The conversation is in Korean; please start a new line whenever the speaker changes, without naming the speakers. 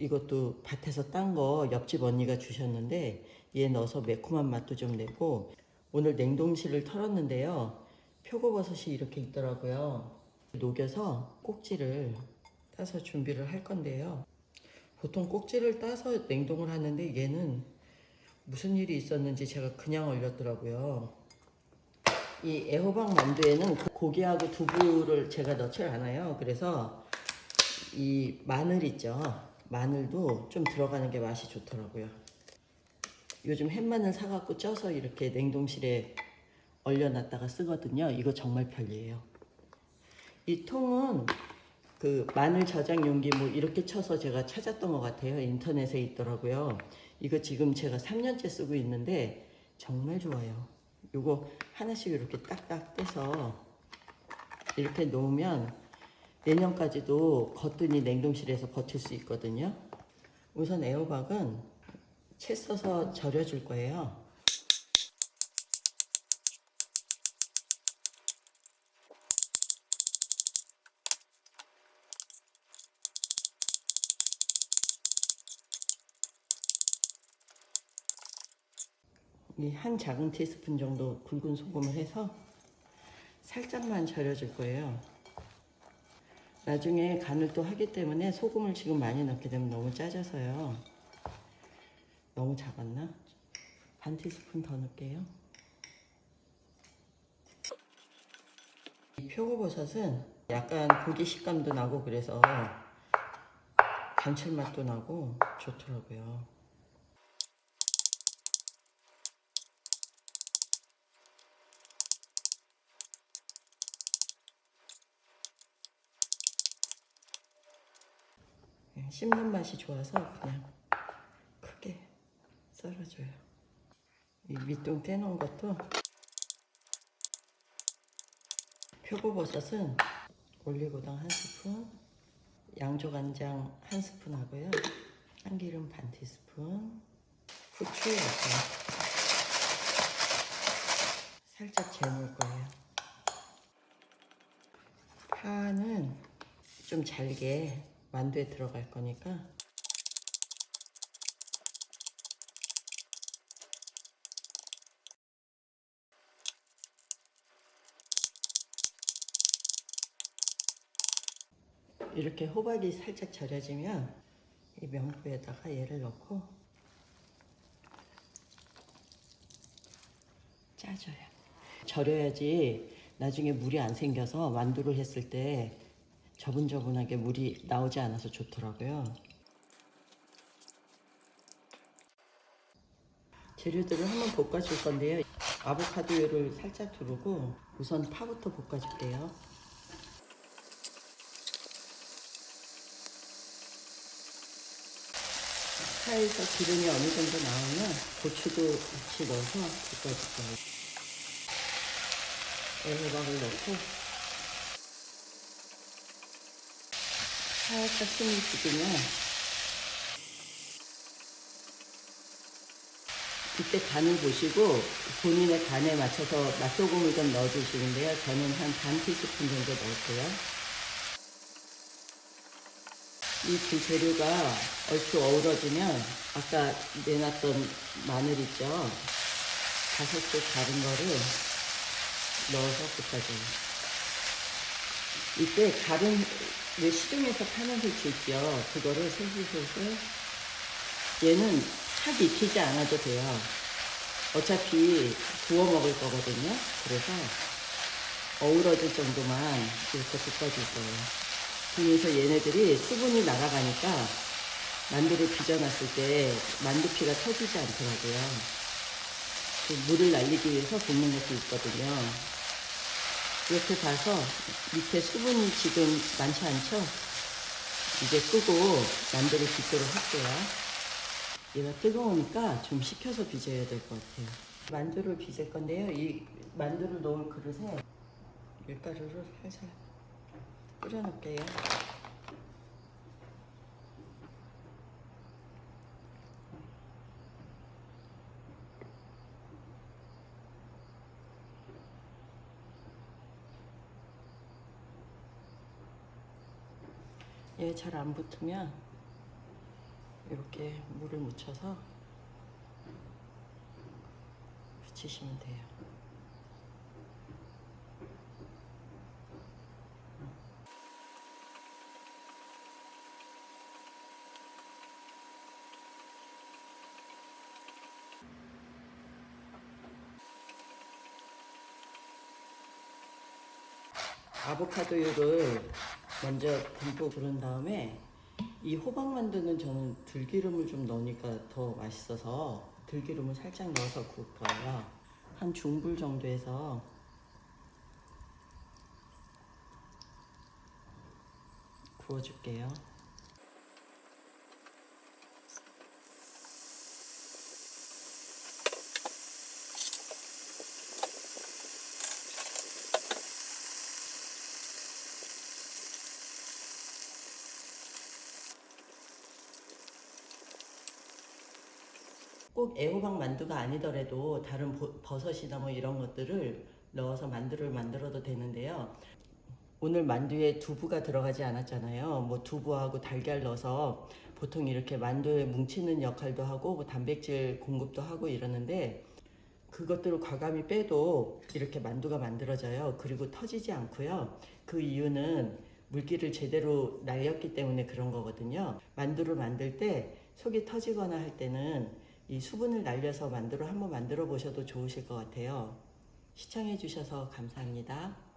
이것도 밭에서 딴 거 옆집 언니가 주셨는데 얘 넣어서 매콤한 맛도 좀 내고 오늘 냉동실을 털었는데요. 표고버섯이 이렇게 있더라고요. 녹여서 꼭지를 따서 준비를 할 건데요. 보통 꼭지를 따서 냉동을 하는데 얘는 무슨 일이 있었는지 제가 그냥 얼렸더라고요. 이 애호박 만두에는 그 고기하고 두부를 제가 넣질 않아요. 그래서 이 마늘 있죠. 마늘도 좀 들어가는 게 맛이 좋더라고요. 요즘 햇마늘 사갖고 쪄서 이렇게 냉동실에 얼려놨다가 쓰거든요. 이거 정말 편리해요. 이 통은 그 마늘 저장 용기 뭐 이렇게 쳐서 제가 찾았던 것 같아요. 인터넷에 있더라고요. 이거 지금 제가 3년째 쓰고 있는데 정말 좋아요. 요거 하나씩 이렇게 딱딱 떼서 이렇게 놓으면 내년까지도 겉들이 냉동실에서 버틸 수 있거든요. 우선 애호박은 채 써서 절여줄 거예요. 이한 작은 티스푼 정도 굵은 소금을 해서 살짝만 절여줄 거예요. 나중에 간을 또 하기 때문에 소금을 지금 많이 넣게 되면 너무 짜져서요. 너무 작았나? 반 티스푼 더 넣을게요. 이 표고버섯은 약간 고기 식감도 나고 그래서 감칠맛도 나고 좋더라고요. 씹는 맛이 좋아서 그냥 크게 썰어줘요. 이 밑동 떼놓은 것도 표고버섯은 올리고당 한 스푼, 양조간장 한 스푼 하고요. 참기름 반 티스푼, 후추 약간 살짝 재놓을 거예요. 파는 좀 잘게 만두에 들어갈 거니까 이렇게 호박이 살짝 절여지면 이 명부에다가 얘를 넣고 짜줘요. 절여야지 나중에 물이 안 생겨서 만두를 했을 때 저분저분하게 물이 나오지 않아서 좋더라고요. 재료들을 한번 볶아줄 건데요. 아보카도를 살짝 두르고 우선 파부터 볶아줄게요. 파에서 기름이 어느 정도 나오면 고추도 같이 넣어서 볶아줄 거예요. 애호박을 넣고 살짝 숨이 죽으면 이때 간을 보시고 본인의 간에 맞춰서 맛소금을 좀 넣어주시는데요. 저는 한 반 티스푼 정도 넣을게요. 이 두 재료가 얼추 어우러지면 아까 내놨던 마늘 있죠? 다섯 쪽 다른 거를 넣어서 볶아줘요. 이때 다른 왜 시중에서 파는 술 있죠? 그거를 솔솔솔솔 얘는 확 익히지 않아도 돼요. 어차피 구워 먹을 거거든요. 그래서 어우러질 정도만 이렇게 볶아줄 거예요. 그래서 얘네들이 수분이 날아가니까 만두를 빚어놨을 때 만두피가 터지지 않더라고요. 그 물을 날리기 위해서 볶는 것도 있거든요. 이렇게 봐서 밑에 수분이 지금 많지 않죠? 이제 끄고 만두를 빚도록 할게요. 얘가 뜨거우니까 좀 식혀서 빚어야 될 것 같아요. 만두를 빚을 건데요. 이 만두를 넣을 그릇에 밀가루를 살살 뿌려 놓을게요. 얘 잘 안 붙으면 이렇게 물을 묻혀서 붙이시면 돼요. 아보카도를 먼저 듬뿍 부른 다음에 이 호박 만두는 저는 들기름을 좀 넣으니까 더 맛있어서 들기름을 살짝 넣어서 구울 거예요. 한 중불 정도에서 구워줄게요. 꼭 애호박 만두가 아니더라도 다른 보- 버섯이나 뭐 이런 것들을 넣어서 만두를 만들어도 되는데요. 오늘 만두에 두부가 들어가지 않았잖아요. 뭐 두부하고 달걀 넣어서 보통 이렇게 만두에 뭉치는 역할도 하고 뭐 단백질 공급도 하고 이러는데 그것들을 과감히 빼도 이렇게 만두가 만들어져요. 그리고 터지지 않고요. 그 이유는 물기를 제대로 날렸기 때문에 그런 거거든요. 만두를 만들 때 속이 터지거나 할 때는 이 수분을 날려서 만두를 한번 만들어 보셔도 좋으실 것 같아요. 시청해 주셔서 감사합니다.